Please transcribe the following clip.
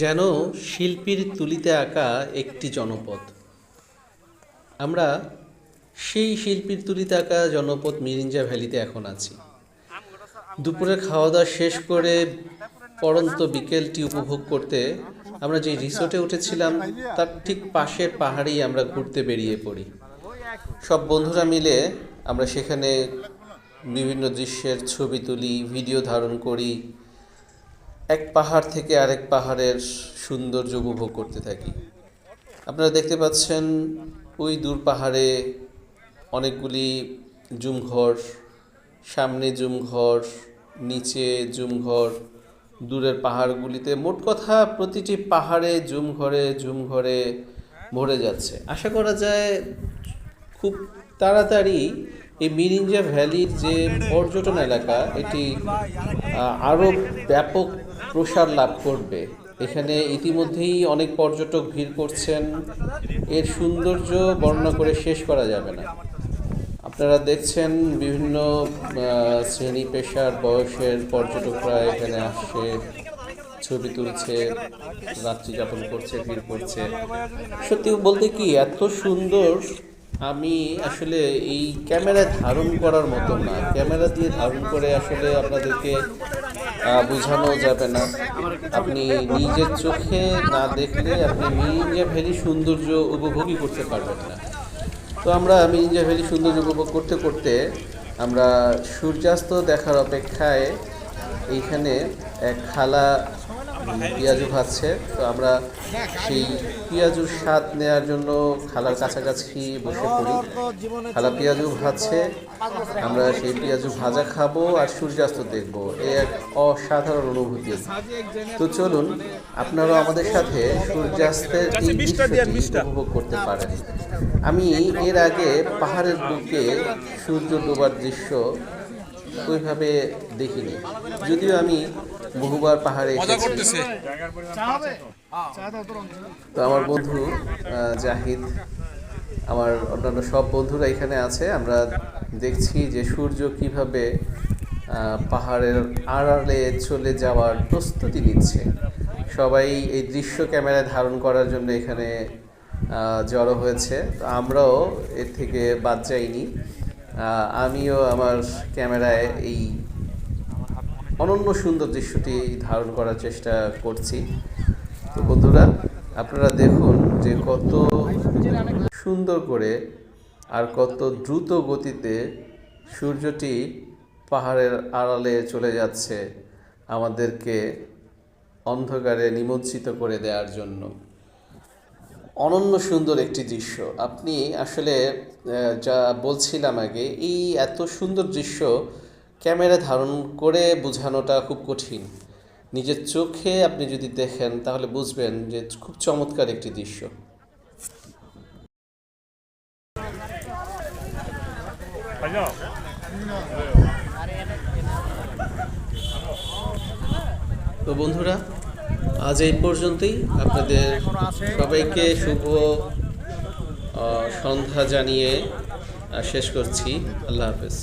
যেন শিল্পীর তুলিতে আঁকা একটি জনপদ। আমরা সেই শিল্পীর তুলিতে আঁকা জনপদ মিরিঞ্জা ভ্যালিতে এখন আছি। দুপুরে খাওয়া দাওয়া শেষ করে পরন্ত বিকেলটি উপভোগ করতে আমরা যে রিসোর্টে উঠেছিলাম, তার ঠিক পাশের পাহাড়েই আমরা ঘুরতে বেরিয়ে পড়ি। সব বন্ধুরা মিলে আমরা সেখানে বিভিন্ন দৃশ্যের ছবি তুলি, ভিডিও ধারণ করি এক পাহাড় থেকে আরেক পাহাড়ের সৌন্দর্য উপভোগ করতে থাকি। আপনারা দেখতে পাচ্ছেন ওই দূর পাহাড়ে অনেকগুলি জুমঘর, সামনে জুমঘর, নিচে জুমঘর, দূরের পাহাড়গুলিতে মোট কথা প্রতিটি পাহাড়ে জুমঘরে জুমঘরে ভরে যাচ্ছে। আশা করা যায় খুব তাড়াতাড়ি এই মিরিঞ্জা ভ্যালির যে পর্যটন এলাকা, এটি আরও ব্যাপক প্রসার লাভ করবে। এখানে ইতিমধ্যেই অনেক পর্যটক ভিড় করছেন। এর সৌন্দর্য বর্ণনা করে শেষ করা যাবে না। আপনারা দেখছেন বিভিন্ন শ্রেণি পেশার বয়সের পর্যটকরা এখানে আসছে, ছবি তুলছে রাত্রি যাপন করছে, ভিড় করছে। সত্যি বলতে কি, এত সুন্দর আমি আসলে এই ক্যামেরায় ধারণ করার মতো না। ক্যামেরা দিয়ে ধারণ করে আসলে আপনাদেরকে বোঝানো যাবে না। আপনি নিজের চোখে না দেখলে আপনি মিরিঞ্জা ভ্যালি সৌন্দর্য উপভোগই করতে পারবেন না। তো আমরা মিরিঞ্জা ভ্যালি সৌন্দর্য উপভোগ করতে করতে আমরা সূর্যাস্ত দেখার অপেক্ষায় এইখানে এক খালা পেঁয়াজু ভাজছে তো আমরা সেই পেঁয়াজুর স্বাদ নেওয়ার জন্য খালার কাছাকাছি বসে পড়ি। খালা পেঁয়াজু ভাজছে আমরা সেই পেঁয়াজু ভাজা খাব আর সূর্যাস্ত দেখব। এ এক অসাধারণ অনুভূতি। তো চলুন আপনারাও আমাদের সাথে সূর্যাস্তের এই দৃশ্যটি উপভোগ করতে পারেন। আমি এর আগে পাহাড়ের বুকে সূর্য ডোবার দৃশ্য ওইভাবে দেখিনি। যদিও আমি বহুবার পাহাড়ে এসেছি তো আমার বন্ধু জাহিদ আমার অন্যান্য সব বন্ধুরা এখানে আছে। আমরা দেখছি যে সূর্য কীভাবে পাহাড়ের আড়ালে চলে যাওয়ার প্রস্তুতি নিচ্ছে। সবাই এই দৃশ্য ক্যামেরায় ধারণ করার জন্য এখানে জড়ো হয়েছে। তো আমরাও এর থেকে বাদ যাইনি। আমিও আমার ক্যামেরায় এই অনন্য সুন্দর দৃশ্যটি ধারণ করার চেষ্টা করছি। তো বন্ধুরা, আপনারা দেখুন যে কত সুন্দর করে আর কত দ্রুত গতিতে সূর্যটি পাহাড়ের আড়ালে চলে যাচ্ছে আমাদেরকে অন্ধকারে নিমজ্জিত করে দেওয়ার জন্য। অনন্য সুন্দর একটি দৃশ্য। আপনি আসলে যা বলছিলাম আগে, এই এত সুন্দর দৃশ্য ক্যামেরা ধারণ করে বোঝানোটা খুব কঠিন। নিজের চোখে আপনি যদি দেখেন, তাহলে বুঝবেন যে খুব চমৎকার একটি দৃশ্য। তো বন্ধুরা, আজ এই পর্যন্তই। আপনাদের সবাইকে শুভ সন্ধ্যা জানিয়ে শেষ করছি। আল্লাহ হাফেজ।